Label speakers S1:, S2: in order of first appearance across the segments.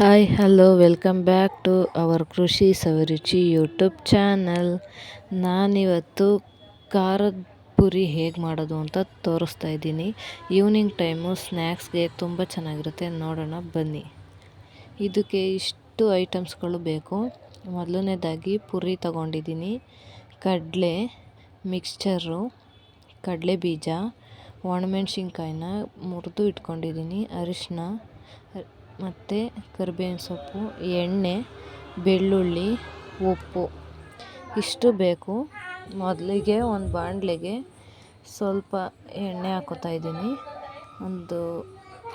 S1: Hi hello welcome back to our Krishi Savaruchi YouTube channel ನಾನಿವತ್ತು ಖಾರದ ಪುರಿ ಹೇಗೆ ಮಾಡೋದು ಅಂತ ತೋರಿಸ್ತಾ ಇದ್ದೀನಿ. ಈವ್ನಿಂಗ್ ಟೈಮು ಸ್ನ್ಯಾಕ್ಸ್ಗೆ ತುಂಬ ಚೆನ್ನಾಗಿರುತ್ತೆ. ನೋಡೋಣ, ಬನ್ನಿ. ಇದಕ್ಕೆ ಇಷ್ಟು ಐಟಮ್ಸ್ಗಳು ಬೇಕು. ಮೊದಲನೇದಾಗಿ ಪುರಿ ತಗೊಂಡಿದ್ದೀನಿ. ಕಡಲೆ ಮಿಕ್ಸ್ಚರು ಕಡಲೆ ಬೀಜ, ಒಣಮೆಣ್ಸಿನ್ಕಾಯಿನ ಮುರಿದು ಇಟ್ಕೊಂಡಿದ್ದೀನಿ ಅರಿಶಿನ ಮತ್ತು ಕರ್ಬೇವಿನ ಸೊಪ್ಪು, ಎಣ್ಣೆ, ಬೆಳ್ಳುಳ್ಳಿ, ಉಪ್ಪು. ಇಷ್ಟು ಬೇಕು. ಮೊದಲಿಗೆ ಒಂದು ಬಾಣಲೆಗೆ ಸ್ವಲ್ಪ ಎಣ್ಣೆ ಹಾಕೋತಾ ಇದ್ದೀನಿ. ಒಂದು,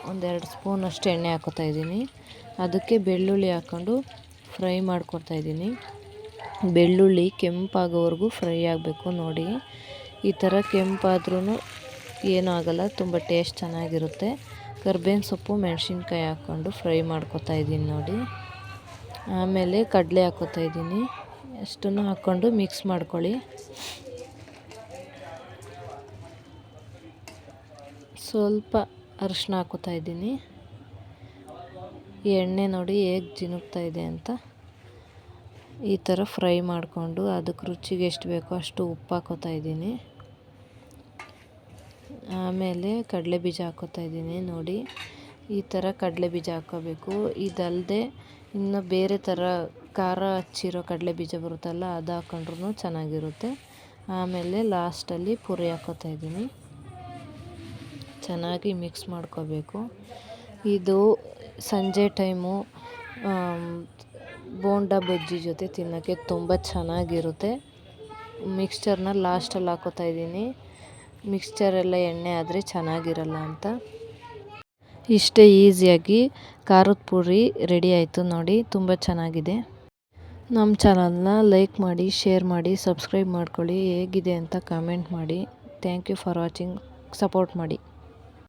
S1: ಒಂದೆರಡು ಸ್ಪೂನಷ್ಟು ಎಣ್ಣೆ ಹಾಕೋತಾ ಇದ್ದೀನಿ. ಅದಕ್ಕೆ ಬೆಳ್ಳುಳ್ಳಿ ಹಾಕ್ಕೊಂಡು ಫ್ರೈ ಮಾಡ್ಕೊತಾ ಇದ್ದೀನಿ. ಬೆಳ್ಳುಳ್ಳಿ ಕೆಂಪಾಗೋವರೆಗೂ ಫ್ರೈ ಆಗಬೇಕು ನೋಡಿ. ಈ ಥರ ಕೆಂಪಾದ್ರೂ ಏನೂ ಆಗೋಲ್ಲ, ತುಂಬ ಟೇಸ್ಟ್ ಚೆನ್ನಾಗಿರುತ್ತೆ. ಕರ್ಬೇವಿನ ಸೊಪ್ಪು ಮೆಣಸಿನ್ಕಾಯಿ ಹಾಕ್ಕೊಂಡು ಫ್ರೈ ಮಾಡ್ಕೊತಾ ಇದ್ದೀನಿ ನೋಡಿ. ಆಮೇಲೆ ಕಡಲೆ ಹಾಕೋತಾ ಇದ್ದೀನಿ. ಅಷ್ಟನ್ನು ಹಾಕ್ಕೊಂಡು ಮಿಕ್ಸ್ ಮಾಡ್ಕೊಳ್ಳಿ. ಸ್ವಲ್ಪ ಅರಿಶಿನ ಹಾಕೋತಾ ಇದ್ದೀನಿ. ಎಣ್ಣೆ ನೋಡಿ ಹೇಗೆ ಜಿನುಗ್ತಾ ಇದೆ ಅಂತ. ಈ ಥರ ಫ್ರೈ ಮಾಡಿಕೊಂಡು ಅದಕ್ಕೆ ರುಚಿಗೆ ಎಷ್ಟು ಬೇಕೋ ಅಷ್ಟು ಉಪ್ಪು ಹಾಕೋತಾ ಇದ್ದೀನಿ. ಆಮೇಲೆ ಕಡಲೆ ಬೀಜ ಹಾಕೋತಾ ಇದ್ದೀನಿ ನೋಡಿ. ಈ ಥರ ಕಡಲೆ ಬೀಜ ಹಾಕ್ಕೋಬೇಕು ಇದಲ್ಲದೆ ಇನ್ನು ಬೇರೆ ಥರ ಖಾರ ಹಚ್ಚಿರೋ ಕಡಲೆ ಬೀಜ ಬರುತ್ತಲ್ಲ ಅದು ಹಾಕೊಂಡ್ರೂ ಚೆನ್ನಾಗಿರುತ್ತೆ. ಆಮೇಲೆ ಲಾಸ್ಟಲ್ಲಿ ಪುರಿ ಹಾಕೋತಾ ಇದ್ದೀನಿ. ಚೆನ್ನಾಗಿ ಮಿಕ್ಸ್ ಮಾಡ್ಕೋಬೇಕು. ಇದು ಸಂಜೆ ಟೈಮು ಬೋಂಡ ಬಜ್ಜಿ ಜೊತೆ ತಿನ್ನೋಕ್ಕೆ ತುಂಬ ಚೆನ್ನಾಗಿರುತ್ತೆ. ಮಿಕ್ಸ್ಚರ್ನ ಲಾಸ್ಟಲ್ಲಿ ಹಾಕೋತಾ ಇದ್ದೀನಿ. ಮಿಕ್ಸ್ಚರೆಲ್ಲ ಎಣ್ಣೆ ಆದರೆ ಚೆನ್ನಾಗಿರಲ್ಲ ಅಂತ. ಇಷ್ಟೇ ಈಸಿಯಾಗಿ ಖಾರದ ಪುರಿ ರೆಡಿ ಆಯಿತು ನೋಡಿ, ತುಂಬ ಚೆನ್ನಾಗಿದೆ. ನಮ್ಮ ಚಾನಲ್ನ ಲೈಕ್ ಮಾಡಿ ಶೇರ್ ಮಾಡಿ ಸಬ್ಸ್ಕ್ರೈಬ್ ಮಾಡ್ಕೊಳ್ಳಿ, ಹೇಗಿದೆ ಅಂತ ಕಮೆಂಟ್ ಮಾಡಿ. Thank you for watching support ಮಾಡಿ.